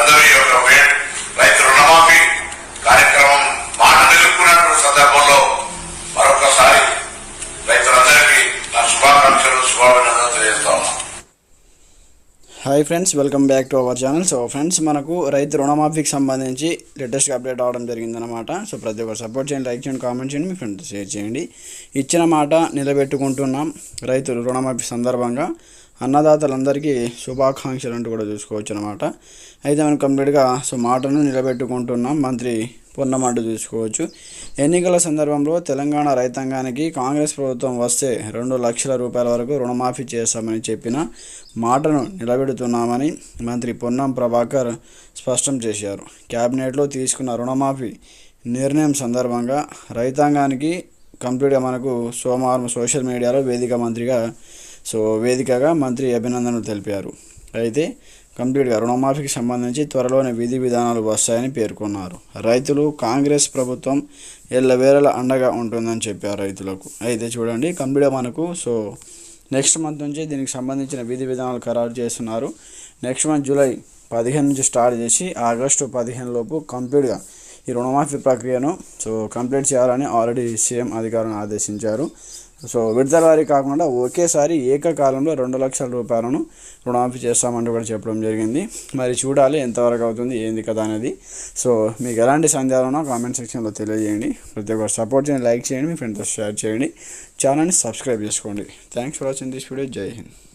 మీరందరూ యొక్క రైతు రుణమాఫీ కార్యక్రమం మాట నిలుపుకున్నటువంటి సందర్భంలో మరొకసారి రైతులందరికీ నా శుభాకాంక్షలు శుభాభినందనలు తెలియజేస్తా hi friends welcome back to our channel so friends మనకు రైతు రుణమాఫీకి సంబంధించి లేటెస్ట్గా అప్డేట్ అవడం జరిగిందనమాట సో ప్రతి ఒక్కరు సపోర్ట్ చేయండి లైక్ చేయండి కామెంట్ చేయండి మీ ఫ్రెండ్స్ షేర్ చేయండి. ఇచ్చిన మాట నిలబెట్టుకుంటున్నాం రైతు రుణమాఫీ సందర్భంగా. అన్నదాతలందరికీ శుభాకాంక్షలు అంటూ కూడా చూసుకోవచ్చు అనమాట అయితే మనం కంప్లీట్గా సో మాటను నిలబెట్టుకుంటున్నాం. మంత్రి పొన్నమంటూ చూసుకోవచ్చు. ఎన్నికల సందర్భంలో తెలంగాణ రైతాంగానికి కాంగ్రెస్ ప్రభుత్వం వస్తే రెండు లక్షల రూపాయల వరకు రుణమాఫీ చేస్తామని చెప్పిన మాటను నిలబెడుతున్నామని మంత్రి పొన్నం ప్రభాకర్ స్పష్టం చేశారు. క్యాబినెట్లో తీసుకున్న రుణమాఫీ నిర్ణయం సందర్భంగా రైతాంగానికి కంప్లీట్గా మనకు సోమవారం సోషల్ మీడియాలో వేదిక మంత్రిగా సో వేదికగా మంత్రి అభినందనలు తెలిపారు. అయితే కంప్లీట్గా రుణమాఫీకి సంబంధించి త్వరలోనే విధి విధానాలు వస్తాయని పేర్కొన్నారు. రైతులు కాంగ్రెస్ ప్రభుత్వం ఎల్లవేళల అండగా ఉంటుందని చెప్పారు రైతులకు. అయితే చూడండి కంప్లీట్గా మనకు సో నెక్స్ట్ మంత్ నుంచి దీనికి సంబంధించిన విధి విధానాలు ఖరారు చేస్తున్నారు. నెక్స్ట్ మంత్ జూలై పదిహేను నుంచి స్టార్ట్ చేసి ఆగస్టు పదిహేను లోపు కంప్లీట్గా ఈ రుణమాఫీ ప్రక్రియను సో కంప్లీట్ చేయాలని ఆల్రెడీ సీఎం అధికారులను ఆదేశించారు. సో విడతల వారి కాకుండా ఒకేసారి ఏకకాలంలో రెండు లక్షల రూపాయలను రుణమాఫీ చేస్తామంటూ కూడా చెప్పడం జరిగింది. మరి చూడాలి ఎంతవరకు అవుతుంది ఏంది కదా అనేది. సో మీకు ఎలాంటి సందేహాలున్నా కామెంట్ సెక్షన్లో తెలియజేయండి. ప్రతి ఒక్కరు సపోర్ట్ చేయండి లైక్ చేయండి మీ ఫ్రెండ్స్తో షేర్ చేయండి. ఛానల్ని సబ్స్క్రైబ్ చేసుకోండి. Thanks for watching this video. జై హింద్.